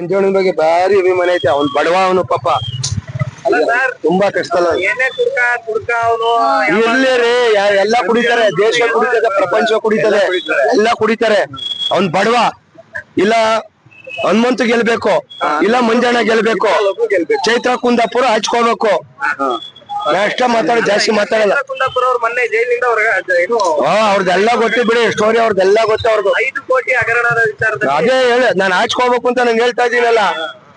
ಮಂಜಣ್ಣನ ಬಗ್ಗೆ ಭಾರಿ ಅಭಿಮಾನ ಐತೆ. ಅವ್ನ್ ಬಡವ ಅವನು ಪಾಪ. ತುಂಬಾ ಅವನು ಇರ್ಲಿ ರೀ ಎಲ್ಲ ಕುಡಿತಾರೆ ದೇಶ ಕುಡಿತದೆ ಪ್ರಪಂಚ ಕುಡಿತದೆ ಎಲ್ಲ ಕುಡಿತಾರೆ. ಅವ್ನ್ ಬಡವ. ಇಲ್ಲ ಹನುಮಂತ ಗೆಲ್ಬೇಕು. ಇಲ್ಲ ಮಂಜಣ್ಣ ಗೆಲ್ಬೇಕು. ಚೈತ್ರ ಕುಂದಾಪುರ ಹಚ್ಕೋಬೇಕು. ನಾ ಅಷ್ಟ ಮಾತಾಡೋ ಜಾಸ್ತಿ ಮಾತಾಡಲ್ಲ. ಕುಂದಾಪುರ ಅವ್ರು ಮೊನ್ನೆ ಜೈಲಿಂದ ಹೊರಗ ಏನು? ಹಾ ಅವ್ರದ್ದೆಲ್ಲ ಗೊತ್ತು ಬಿಡಿ ಸ್ಟೋರಿ ಅವ್ರದ್ದೆಲ್ಲ ಗೊತ್ತು ಅವ್ರದ್ದು ಐದು ಕೋಟಿ ಹಗರಣದ ವಿಚಾರದಲ್ಲಿ. ಅದೇ ಹೇಳ ನಾನು ಹಾಚ್ಕೋಬೇಕು ಅಂತ ನಾನು ಹೇಳ್ತಾ ಇದೀನಲ್ಲ.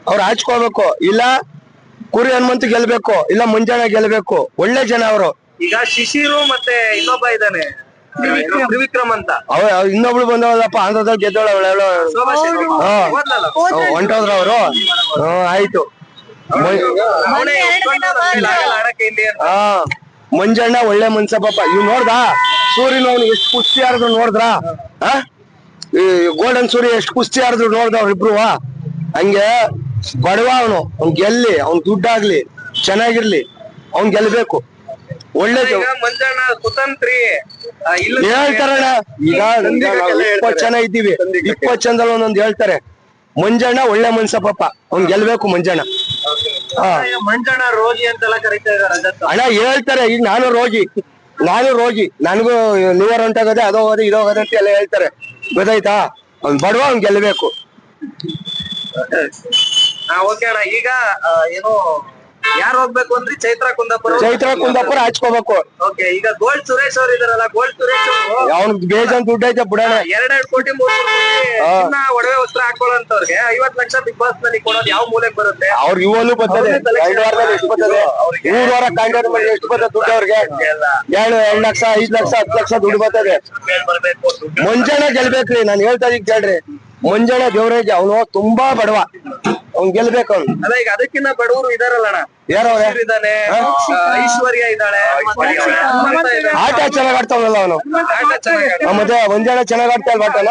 ಅವ್ರು ಹಾಚ್ಕೋಬೇಕು ಇಲ್ಲ ಕುರಿ ಹನುಮಂತ ಗೆಲ್ಬೇಕು ಇಲ್ಲ ಮುಂಜಾನೆ ಗೆಲ್ಬೇಕು. ಒಳ್ಳೆ ಜನ ಅವರು. ಈಗ ಶಿಶಿರು ಮತ್ತೆ ಇನ್ನೊಬ್ಬ ಇದ್ದಾನೆ. ಏನು, ತ್ರಿವಿಕ್ರಮ್ ಅಂತ. ಅವ ಇನ್ನೊಬ್ಳು ಬಂದವಲ್ಲಪ್ಪ ಆಂಧ್ರದಲ್ಲಿ ಗೆದ್ದವಳ. ಹೊಂಟೋದ್ರ ಅವರು. ಆಯ್ತು. ಹಾ ಮಂಜಣ್ಣ ಒಳ್ಳೆ ಮನ್ಸ ಪಾಪ ಇವ್ ನೋಡ್ದ? ಸೂರ್ಯನ ಅವ್ನು ಎಷ್ಟು ಕುಸ್ತಿ ಆಡಿದ್ರು ನೋಡಿದ್ರ? ಆ? ಈ ಗೋಲ್ಡನ್ ಸೂರ್ಯ ಎಷ್ಟು ಕುಸ್ತಿ ಆಡಿದ್ರು ನೋಡ್ದ ಅವ್ರಿಬ್ರು ಹಂಗೆ ಬಡವ ಅವನು ಅವ್ನ್ ಗೆಲ್ಲಿ ಅವ್ನ್ ದುಡ್ಡಾಗ್ಲಿ ಚೆನ್ನಾಗಿರ್ಲಿ ಅವ್ನ್ ಗೆಲ್ಬೇಕು. ಒಳ್ಳೆ ಕುತಂತ್ರಿ. ಹೇಳ್ತಾರಣ್ಣ. ಈಗ ಇಪ್ಪತ್ ಜನ ಇದ್ದೀವಿ. ಇಪ್ಪತ್ ಜನದಲ್ಲಿ ಒಂದೊಂದ್ ಹೇಳ್ತಾರೆ. ಮಂಜಣ್ಣ ಒಳ್ಳೆ ಮನ್ಸ ಪಾಪ ಅವ್ನ್ ಗೆಲ್ಬೇಕು ಮಂಜಣ್ಣ. ಮಂಜಣ್ಣ ರೋಗಿ ಅಂತೆಲ್ಲ ಕರಿತಾ ಇದಾರೆ ಅಣ್ಣ ಹೇಳ್ತಾರೆ ಈಗ ನಾನು ರೋಗಿ ನಾನು ರೋಗಿ ನನಗೂ ಲಿವರ್ ಹೊಂಟಾಗದೆ ಅದೋ ಹೋದ ಇದೋ ಹೋದ ಅಂತ ಎಲ್ಲ ಹೇಳ್ತಾರೆ. ಗೊತ್ತಾಯ್ತಾ? ಅವ್ನ್ ಬಡವ ಅವ್ನ್ ಗೆಲ್ಲಬೇಕು. ಓಕೆ ಅಣ್ಣ. ಈಗ ಏನು ಯಾರು ಹೋಗ್ಬೇಕು ಅಂದ್ರೆ ಚೈತ್ರ ಕುಂದಾಪುರ ಚೈತ್ರ ಕುಂದಾಪುರ ಹಚ್ಕೋಬೇಕು. ಓಕೆ ಈಗ ಗೋಲ್ಡ್ ಸುರೇಶ್ ಅವ್ರ ಇದಾರಲ್ಲ ಗೋಲ್ಡ್ ಸುರೇಶ್ ಅವ್ರು. ಅವ್ನ್ ಬೇಜಾನ್ ದುಡ್ಡು ಐತೆ ಬಿಡೋಣ. ಎರಡೆರಡು ಕೋಟಿ ಮೂರು ಕೋಟಿ ಒಡವೆ ವಸ್ತ್ರ ಹಾಕೊಳ್ಳೋಂತವ್ರಿಗೆ ಐವತ್ ಲಕ್ಷ ಬಿಗ್ ಬಾಸ್ನಲ್ಲಿ ಕೊಡೋದು ಯಾವ ಮೂಲೆಗೆ ಬರುತ್ತೆ? ಅವ್ರ ಇವಲ್ಲೂ ಬರ್ತದೆ. ಎರಡು ವಾರದಲ್ಲಿ ಎಷ್ಟು ಬರ್ತದೆ? ಮೂರ್ ವಾರ ಕಾಂಗ್ರೆಸ್ ಮಾಡಿ ಎಷ್ಟು ಬರ್ತದೆ ದುಡ್ಡು ಅವ್ರಿಗೆ? ಎರಡು ಎರಡ್ ಲಕ್ಷ ಐದ್ ಲಕ್ಷ ಹತ್ತು ಲಕ್ಷ ದುಡ್ಡು ಬರ್ತದೆ. ಮುಂಜಾನೆ ಗೆಲ್ಬೇಕ್ರಿ ನಾನ್ ಹೇಳ್ತಾ ಇದೀನಿ ಕೇಳ್ರಿ. ಮುಂಜಾನೆ ದೇವರೇಜ್ ಅವನು ತುಂಬಾ ಬಡವ. ಅವ್ನ್ ಗೆಲ್ಬೇಕು ಅವ್ನು. ಅಲ್ಲ ಈಗ ಅದಕ್ಕಿಂತ ಬಡವರು ಇದಾರಲ್ಲ ಅಣ್ಣ. ಯಾರವ್ರೆ? ಶಿಶಿರ್ ಇದಾನೆ ಐಶ್ವರ್ಯ ಇದ್ದಾಳೆ ಇದ್ದಾನೆ. ಆಟ ಚೆನ್ನಾಗ್ ಆಡ್ತಾವಲ್ಲ ಅವನು? ಆಟ ಚೆನ್ನಾಗ್ ಆಡ್ತಾನೆ. ಮತ್ತೆ ಮಂಜಣ್ಣ ಚೆನ್ನಾಗ್ ಆಡ್ತಾ ಇಲ್ವಾ ಆಟನ?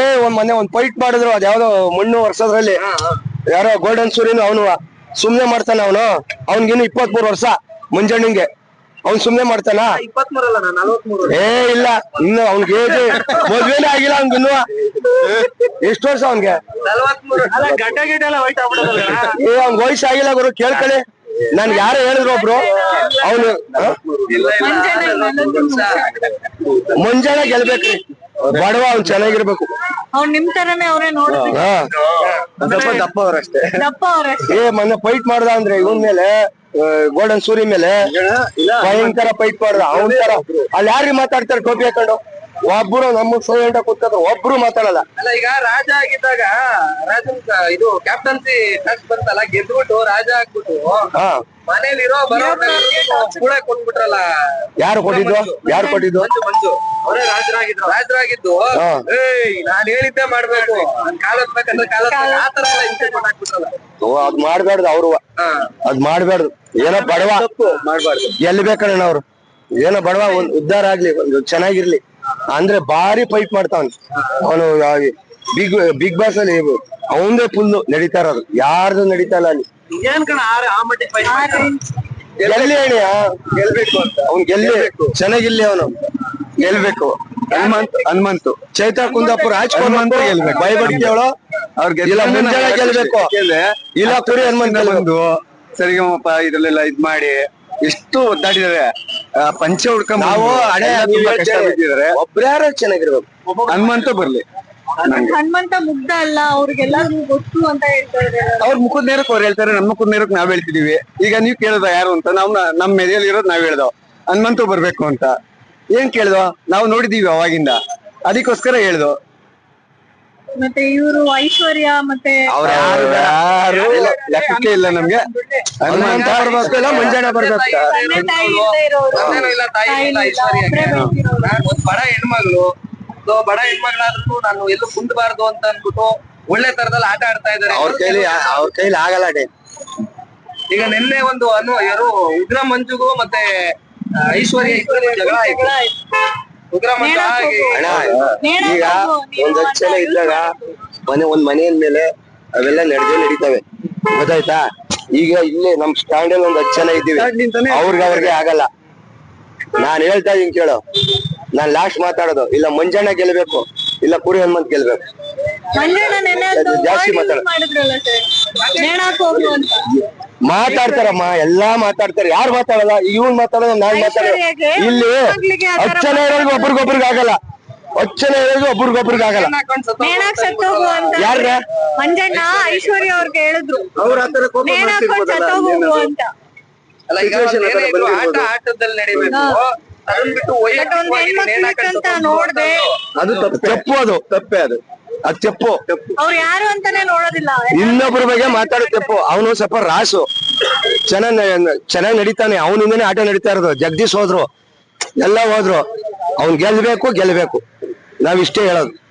ಏ ಒಂದ್ ಮೊನ್ನೆ ಒಂದ್ ಫೈಟ್ ಮಾಡಿದ್ರು ಅದ್ ಯಾವ್ದೋ ಮಣ್ಣು ವರ್ಷದ್ರಲ್ಲಿ. ಯಾರೋ ಗೋಲ್ಡನ್ ಸೂರ್ಯನು ಅವನು ಸುಮ್ನೆ ಮಾಡ್ತಾನ ಅವನು. ಅವ್ನಿಗಿನ್ನು ಇಪ್ಪತ್ ಮೂರ್ ವರ್ಷ ಮಂಜಣ್ಣಂಗೆ ಅವ್ನ್ ಸುಮ್ನೆ ಮಾಡ್ತಾನ? ಇಪ್ಪತ್ಮೂರಲ್ಲ ಅಣ್ಣ ನಲವತ್ಮೂರು ಏ ಇಲ್ಲ ಇನ್ನು ಅವ್ನ್ಗೆ ಏಜ್ ಮದ್ವೆನೇ ಆಗಿಲ್ಲ ಅವ್ನ್ಗಿನ್ನು. ಎಷ್ಟು ವರ್ಷ ಅವ್ನ್ಗೆ? ನಲವತ್ಮೂರು. ಅಲ್ಲ ಗಡ್ಡ ಗಿಡ್ಡ ಎಲ್ಲ ವೈಟ್ ಆಗ್ಬಿಡೋದಲ್ಲ ಏ ಅವ್ನ್ ವಯಸ್ಸಾಗಿಲ್ಲ ಗುರು ಕೇಳ್ಕೊಳ್ಳಿ ನನ್ ಯಾರು ಹೇಳಿದ್ರು ಒಬ್ರು. ಅವನು. ಮುಂಜಾನೆ ಗೆಲ್ಬೇಕ್ರಿ. ಬಡವ ಅವ್ನ್ ಚೆನ್ನಾಗಿರ್ಬೇಕು. ಅವ್ನ್ ನಿಮ್ ತರನೇ ಅವ್ರೇ ನೋಡ್ಬೇಕು. ಹಾ. ಸ್ವಲ್ಪ ದಪ್ಪ ಅವ್ರಷ್ಟೇ. ದಪ್ಪ ಅವ್ರಷ್ಟೇ. ಏ ಮೊನ್ನೆ ಫೈಟ್ ಮಾಡ್ದ ಅಂದ್ರೆ ಇವನ್ ಮೇಲೆ. ಗೋಲ್ಡನ್ ಸೂರಿ ಮೇಲೆ ಭಯಂಕರ ಫೈಟ್ ಮಾಡ್ದ. ಅವನ್ ತರ. ಅಲ್ಲಿ ಯಾರಿಗೆ ಮಾತಾಡ್ತಾರೆ? ಟೋಪಿ ಹಾಕೊಂಡು. ಒಬ್ರು ನಮ್ಮ ಸೈಲೆಂಟ್ ಕೂತ್ಕೊಂಡ್ರೆ ಒಬ್ರು ಮಾತಾಡಲ್ಲ. ಅಲ್ಲ ಈಗ ರಾಜ ಆಗಿದ್ದಾಗ ರಾಜನ್ ಕ- ಇದು ಕ್ಯಾಪ್ಟನ್ಸಿ ಟಚ್ ಬಂತಲ್ಲ ಗೆದ್ಬಿಟ್ಟು ರಾಜ ಆಗ್ಬಿಟ್ಟು ಹಾ. ಮನೇಲಿರೋ ಬರೋ ಕೂಡ ಕೊಟ್ಬಿಟ್ರಲ್ಲ. ಯಾರು ಕೊಟ್ಟಿದ್ದು? ಯಾರು ಕೊಟ್ಟಿದ್ದು? ಮಂಜು ಮಂಜು ಅವರೇ ರಾಜರಾಗಿದ್ರು. ರಾಜರಾಗಿದ್ದು ಹಾ. ಏಯ್ ನಾನ್ ಹೇಳಿದ್ದೆ ಮಾಡ್ಬೇಕು. ನನ್ ಕಾಲ ಹತ್ಬೇಕಂದ್ರೆ ಕಾಲ. ಆ ತರ ಎಲ್ಲ ಓ, ಅದ್ ಮಾಡ್ಬಾರ್ದು ಅವ್ರು. ಹಾ. ಅದ್ ಮಾಡ್ಬಾರ್ದು ಏನೋ ಬಡವ. ಮಾಡ್ಬಾರ್ದು. ಎಲ್ಲಿ ಬೇಕಣ್ಣ ಅವ್ರು? ಏನೋ ಬಡವ ಒಂದ್ ಉದ್ದಾರ ಆಗ್ಲಿ ಒಂದು ಚೆನ್ನಾಗಿರ್ಲಿ. ಅಂದ್ರೆ ಭಾರಿ ಫೈಟ್ ಮಾಡ್ತಾವನ್. ಅವನು ಬಿಗ್ ಬಿಗ್ ಬಾಸ್ ಅಲ್ಲಿ ಅವಂದೇ ಫುಲ್ ನಡೀತಾ ಇರೋದು. ಯಾರ್ದು ನಡೀತಾ ಇಲ್ಲ ಅಲ್ಲಿ. ಗೆಲ್ಲಿ ಅಣ್ಣ. ಗೆಲ್ಬೇಕು ಅಂತ. ಅವ್ನ್ ಗೆಲ್ಲಿ. ಚೆನ್ನಾಗಿಲ್ಲಿ ಅವನು. ಗೆಲ್ಬೇಕು. ಹನುಮಂತ್ ಹನುಮಂತು. ಚೈತ್ರ ಕುಂದಾಪುರ ಹನುಮಂತ ಗೆಲ್ಬೇಕು. ಭಯಪಡ್ತಿ ಅವಳು. ಅವ್ರಿಗೆ ಇಲ್ಲ ಮುಂಜಾನೆ ಗೆಲ್ಬೇಕು. ಇಲ್ಲ ಕುರಿ ಹನುಮಂತ ಬಂದು ಸರಿಗಮಪ ಇದ್ರಲ್ಲೆಲ್ಲ ಇದ್ ಮಾಡಿ ಎಷ್ಟು ಒದ್ದಾಡಿದಾರೆ ಪಂಚ ಪಂಚೆ ಹುಡ್ಕೊಂಡ್ ನಾವು ಒಬ್ರ್ಯಾರ ಚೆನ್ನಾಗಿರ್ಬೇಕು. ಹನುಮಂತ ಬರ್ಲಿ. ಹನುಮಂತ ಮುಗ್ಧ ಅಲ್ಲ ಅವ್ರಿಗೆಲ್ಲರಿಗೂ ಗೊತ್ತು ಅಂತ ಹೇಳ್ತಾರೆ ಅವ್ರ ಮುಖದ ನೇರಕ್ಕೆ ಅವ್ರು ಹೇಳ್ತಾರೆ ನಮ್ಮ ಮುಖದ ನೇರಕ್ಕೆ ನಾವ್ ಹೇಳ್ತಿದೀವಿ. ಈಗ ನೀವ್ ಕೇಳ್ದ ಯಾರು ಅಂತ ನಾವ್ ನಮ್ ಮೆದೆಯಲ್ಲಿ ಇರೋದು ನಾವ್ ಹೇಳ್ದೋ ಹನುಮಂತ ಬರ್ಬೇಕು ಅಂತ. ಏನ್ ಕೇಳ್ದೋ? ನಾವು ನೋಡಿದೀವಿ ಅವಾಗಿಂದ. ಅದಕ್ಕೋಸ್ಕರ ಹೇಳ್ದೋ. ಮತ್ತೆ ಇವರು ಐಶ್ವರ್ಯ ಮತ್ತೆ ಅವ್ರ ಯಾರು ಯಾರು ಲೆಕ್ಕಕ್ಕೆ ಇಲ್ಲ ನಮ್ಗೆ. ಹನುಮಂತ ಬರ್ಬೇಕು ಇಲ್ಲ ಮುಂಜಾನೆ ಬರ್ಬೇಕು ತಂದೆ ತಾಯಿ ಇಲ್ದೇ ಇರೋರು. ತಂದೆನೂ ಇಲ್ಲ ತಾಯಿ ಇಲ್ಲ ಐಶ್ವರ್ಯ ಒಂದ್ ಬಡ ಹೆಣ್ಮಗಳು. ಸೊ ಬಡ ಹೆಣ್ಮಗಳಾದ್ರೂ ನಾನು ಎಲ್ಲೂ ಕುಂದಬಾರ್ದು ಅಂತ ಅನ್ಬಿಟ್ಟು ಒಳ್ಳೆ ತರದಲ್ಲಿ ಆಟ ಆಡ್ತಾ ಇದಾರೆ ಅವ್ರ ಕೈಲಿ ಅವ್ರ ಕೈಲಿ ಆಗಲ್ಲ ಡೇ ಈಗ ನಿನ್ನೆ ಒಂದು ಅನು ಯಾರು ಉಗ್ರ ಮಂಜುಗೂ ಮತ್ತೆ ಐಶ್ವರ್ಯ ಇಬ್ಬರಿಗೂ ಜಗಳ ಆಯ್ತು. ಅಣ್ಣ ಈಗ ಒಂದ್ ಹತ್ತು ಜನ ಇದ್ದಾಗ ಮನೆ ಒಂದ್ ಮನೆಯ ಮೇಲೆ ಅವೆಲ್ಲ ನಡೆದೇ ನಡೀತವೆ. ಗೊತ್ತಾಯ್ತಾ? ಈಗ ಇಲ್ಲಿ ನಮ್ ಸ್ಟ್ಯಾಂಡ್ ಅಲ್ಲಿ ಒಂದ್ ಹತ್ತು ಜನ ಇದ್ದೀವಿ ಅವ್ರಿಗೆ ಅವ್ರಿಗೆ ಆಗಲ್ಲ. ನಾನ್ ಹೇಳ್ತಾ ಇದೀನಿ ಕೇಳು. ನಾನ್ ಲಾಸ್ಟ್ ಮಾತಾಡೋದು. ಇಲ್ಲ ಮಂಜಣ್ಣ ಗೆಲ್ಬೇಕು. ಇಲ್ಲ ಕುರಿ ಹನುಮಂತ್ ಗೆಲ್ಬೇಕು. ಜಾಸ್ತಿ word ಮಾತಾಡ್ತಾರಮ್ಮ ಎಲ್ಲಾ ಮಾತಾಡ್ತಾರೆ. ಯಾರು ಮಾತಾಡಲ್ಲ? ಇವ್ನ್ ಮಾತಾಡೋದು ನಾನ್ ಮಾತಾಡೋದು. ಇಲ್ಲಿ ಹತ್ತು ಜನ ಇರೋರ್ಗು ಒಬ್ರಿಗೊಬ್ರಿಗೆ ಆಗಲ್ಲ. ಹತ್ತು ಜನ ಇರೋರ್ಗು ಒಬ್ರಿಗೊಬ್ರಿಗೆ ಆಗಲ್ಲ. ನೇಣಾಕ್ ಸತ್ತೋಗು ಅಂತ ಯಾರ್ಗ? ಮಂಜಣ್ಣ ಐಶ್ವರ್ಯ ಅವ್ರಿಗೆ ಹೇಳಿದ್ರು. ಅವ್ರ ಆತರ ಕೋಪ ನೇಣಾಕೊಂಡ್ ಮಾಡ್ತಿರ್ಬೋದಲ್ಲ, ಸತ್ತೋಗು ಅಲ್ಲೇನಾದ್ರು. ಅಂತ. ಅಲ್ಲ ಈಗ Situation ಒಂದ್ ಆ ತರ ಏನೇ ಇದ್ರು ಆಟ ಆಟದಲ್ಲಿ ನಡಿಬೇಕು. ಅದನ್ನ ಬಿಟ್ಟು ಬಟ್ ಒಂದ್ ವೈಯಕ್ತಿಕವಾಗಿ ನೇಣ್ ಹೆಣ್ಮಕ್ಳಿಗೆ ಹಾಕೊಂಡ್ ಅಂತ ಸತ್ತೋಗ್ಬಿಡು ನೋಡ್ದೆ. ಅದು ತಪ್ಪು ಅದು. ತಪ್ಪೇ ಅದು. ಅದು ತೆಪ್ಪು. ಅವ್ರು ಯಾರು ಅಂತಾನೆ ನೋಡೋದಿಲ್ಲ ಇನ್ನೊಬ್ಬರ ಬಗ್ಗೆ ಮಾತಾಡೋ ತೆಪ್ಪು. ಅವನು ಸ್ವಲ್ಪ ರಾಸು. ಚೆನ್ನಾಗ್ ಚೆನ್ನಾಗ್ ನಡೀತಾನೆ. ಅವನಿಂದನೇ ಆಟ ನಡೀತಾ ಇರೋದು. ಜಗದೀಶ್ ಹೋದ್ರು. ಎಲ್ಲ ಹೋದ್ರು. ಅವ್ನ್ ಗೆಲ್ಬೇಕು ಗೆಲ್ಬೇಕು. ನಾವಿಷ್ಟೇ ಹೇಳೋದು.